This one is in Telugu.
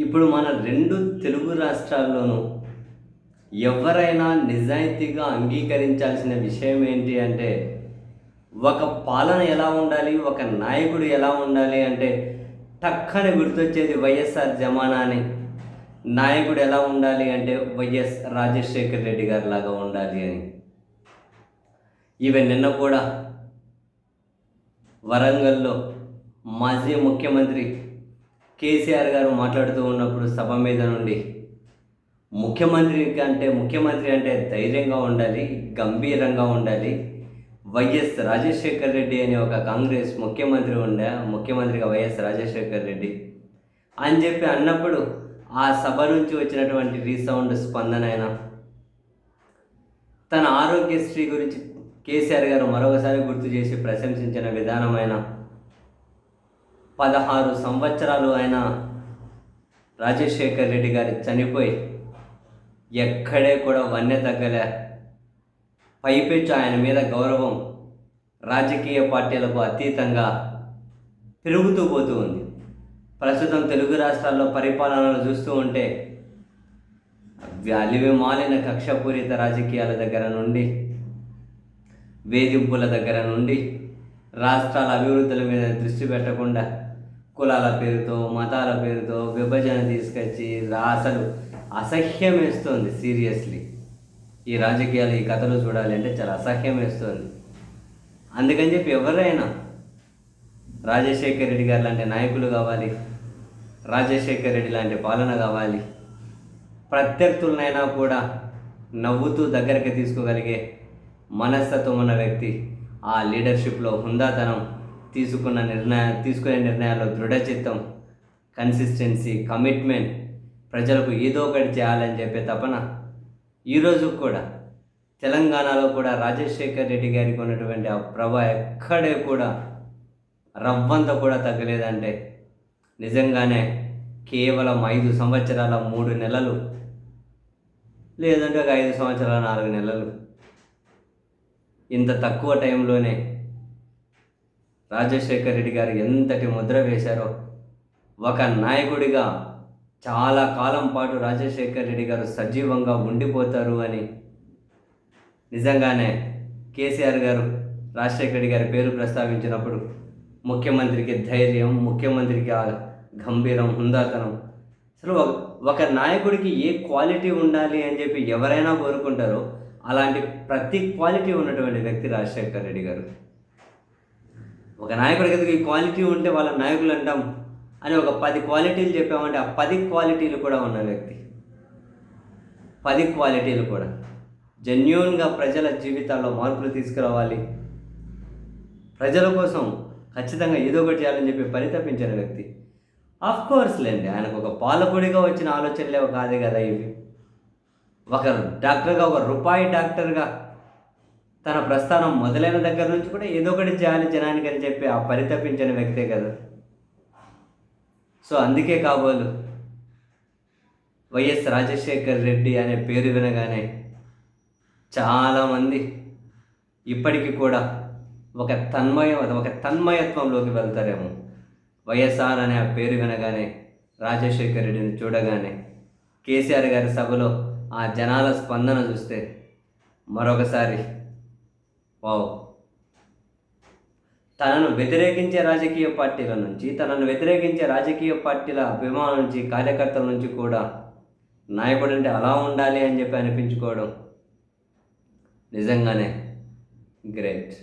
ఇప్పుడు మన రెండు తెలుగు రాష్ట్రాల్లోనూ ఎవరైనా నిజాయితీగా అంగీకరించాల్సిన విషయం ఏంటి అంటే ఒక పాలన ఎలా ఉండాలి ఒక నాయకుడు ఎలా ఉండాలి అంటే టక్కని గుర్తొచ్చేది వైఎస్ఆర్ జమానా అని నాయకుడు ఎలా ఉండాలి అంటే వైఎస్ రాజశేఖర్ రెడ్డి గారి లాగా ఉండాలి అని. ఈవెన్ నిన్న కూడా వరంగల్లో మాజీ ముఖ్యమంత్రి కేసీఆర్ గారు మాట్లాడుతూ ఉన్నప్పుడు సభ మీద నుండి ముఖ్యమంత్రి అంటే ముఖ్యమంత్రి అంటే ధైర్యంగా ఉండాలి గంభీరంగా ఉండాలి. వైఎస్ రాజశేఖర్ రెడ్డి అనే ఒక కాంగ్రెస్ ముఖ్యమంత్రి ఉండే ముఖ్యమంత్రిగా వైఎస్ రాజశేఖర్ రెడ్డి. అని చెప్పి అన్నప్పుడు ఆ సభ నుంచి వచ్చినటువంటి రీసౌండ్ స్పందన అయినా తన ఆరోగ్యశ్రీ గురించి కేసీఆర్ గారు మరొకసారి గుర్తు చేసి ప్రశంసించిన విధానమైన పదహారు సంవత్సరాలు ఆయన రాజశేఖర్ రెడ్డి గారు చనిపోయి ఎక్కడే కూడా వన్నె తగ్గలే. పైపెచ్చు ఆయన మీద గౌరవం రాజకీయ పార్టీలకు అతీతంగా పెరుగుతూ పోతూ ఉంది. ప్రస్తుతం తెలుగు రాష్ట్రాల్లో పరిపాలనలు చూస్తూ ఉంటే అలివి మాలిన కక్షపూరిత రాజకీయాల దగ్గర నుండి వేధింపుల దగ్గర నుండి రాష్ట్రాల అభివృద్ధుల మీద దృష్టి పెట్టకుండా కులాల పేరుతో మతాల పేరుతో విభజన తీసుకొచ్చి రా- అసలు అసహ్యం వేస్తుంది సీరియస్లీ. ఈ రాజకీయాలు ఈ కథలు చూడాలి అంటే చాలా అసహ్యం వేస్తుంది అందుకని చెప్పి ఎవరైనా రాజశేఖర్ రెడ్డి గారు లాంటి నాయకులు కావాలి రాజశేఖర్ రెడ్డి లాంటి పాలన కావాలి ప్రత్యర్థులనైనా కూడా నవ్వుతూ దగ్గరికి తీసుకోగలిగే మనస్తత్వం ఉన్న వ్యక్తి ఆ లీడర్షిప్లో హుందాతనం తీసుకున్న నిర్ణయ తీసుకునే నిర్ణయాల్లో దృఢచిత్తం కన్సిస్టెన్సీ కమిట్మెంట్ ప్రజలకు ఏదో ఒకటి చేయాలని చెప్పే తపన ఈరోజు కూడా. తెలంగాణలో కూడా రాజశేఖర్ రెడ్డి గారికి ఉన్నటువంటి ఆ ప్రభ ఎక్కడే కూడా రవ్వంత కూడా తగ్గలేదంటే నిజంగానే కేవలం ఐదు సంవత్సరాల మూడు నెలలు లేదంటే ఒక ఐదు సంవత్సరాల నాలుగు నెలలు. ఇంత తక్కువ టైంలోనే రాజశేఖర్ రెడ్డి గారు ఎంతటి ముద్ర వేశారో ఒక నాయకుడిగా చాలా కాలం పాటు రాజశేఖర్ రెడ్డి గారు సజీవంగా ఉండిపోతారు అని నిజంగానే కేసీఆర్ గారు రాజశేఖర్ రెడ్డి గారి పేరు ప్రస్తావించినప్పుడు ముఖ్యమంత్రికి ధైర్యం ముఖ్యమంత్రికి ఆ గంభీరం హుందాతనం. అసలు ఒక- ఒక నాయకుడికి ఏ క్వాలిటీ ఉండాలి అని చెప్పి ఎవరైనా కోరుకుంటారో అలాంటి ప్రతి క్వాలిటీ ఉన్నటువంటి వ్యక్తి రాజశేఖర్ రెడ్డి గారు. ఒక నాయకుడికి ఎదుగు ఈ క్వాలిటీ ఉంటే వాళ్ళ నాయకులు అంటాం అని ఒక పది క్వాలిటీలు చెప్పామంటే ఆ పది క్వాలిటీలు కూడా ఉన్న వ్యక్తి. పది క్వాలిటీలు కూడా. జెన్యున్గా ప్రజల జీవితాల్లో మార్పులు తీసుకురావాలి. ప్రజల కోసం ఖచ్చితంగా ఏదో ఒకటి చేయాలని చెప్పి పరితపించిన వ్యక్తి. ఆఫ్ కోర్స్ లేండి ఆయనకు ఒక పాలకుడిగా వచ్చిన ఆలోచనలే కాదే కదా ఇవి. ఒక డాక్టర్గా ఒక రూపాయి డాక్టర్గా తన ప్రస్థానం మొదలైన దగ్గర నుంచి కూడా ఏదో ఒకటి చేయాలి జనానికి అని చెప్పి ఆ పరితపించిన వ్యక్తే కదా. సో అందుకే కాబోలు వైఎస్ రాజశేఖర్ రెడ్డి అనే పేరు వినగానే చాలామంది ఇప్పటికీ కూడా ఒక తన్మయ ఒక తన్మయత్వంలోకి వెళ్తారేమో. వైఎస్ఆర్ అనే ఆ పేరు వినగానే రాజశేఖర్ రెడ్డిని చూడగానే కేసీఆర్ గారి సభలో ఆ జనాల స్పందన చూస్తే మరొకసారి వావ్. తనను వ్యతిరేకించే రాజకీయ పార్టీల నుంచి తనను వ్యతిరేకించే రాజకీయ పార్టీల అభిమానుల నుంచి కార్యకర్తల నుంచి కూడా నాయకుడు అంటే అలా ఉండాలి అని చెప్పి అనిపించుకోవడం నిజంగానే గ్రేట్.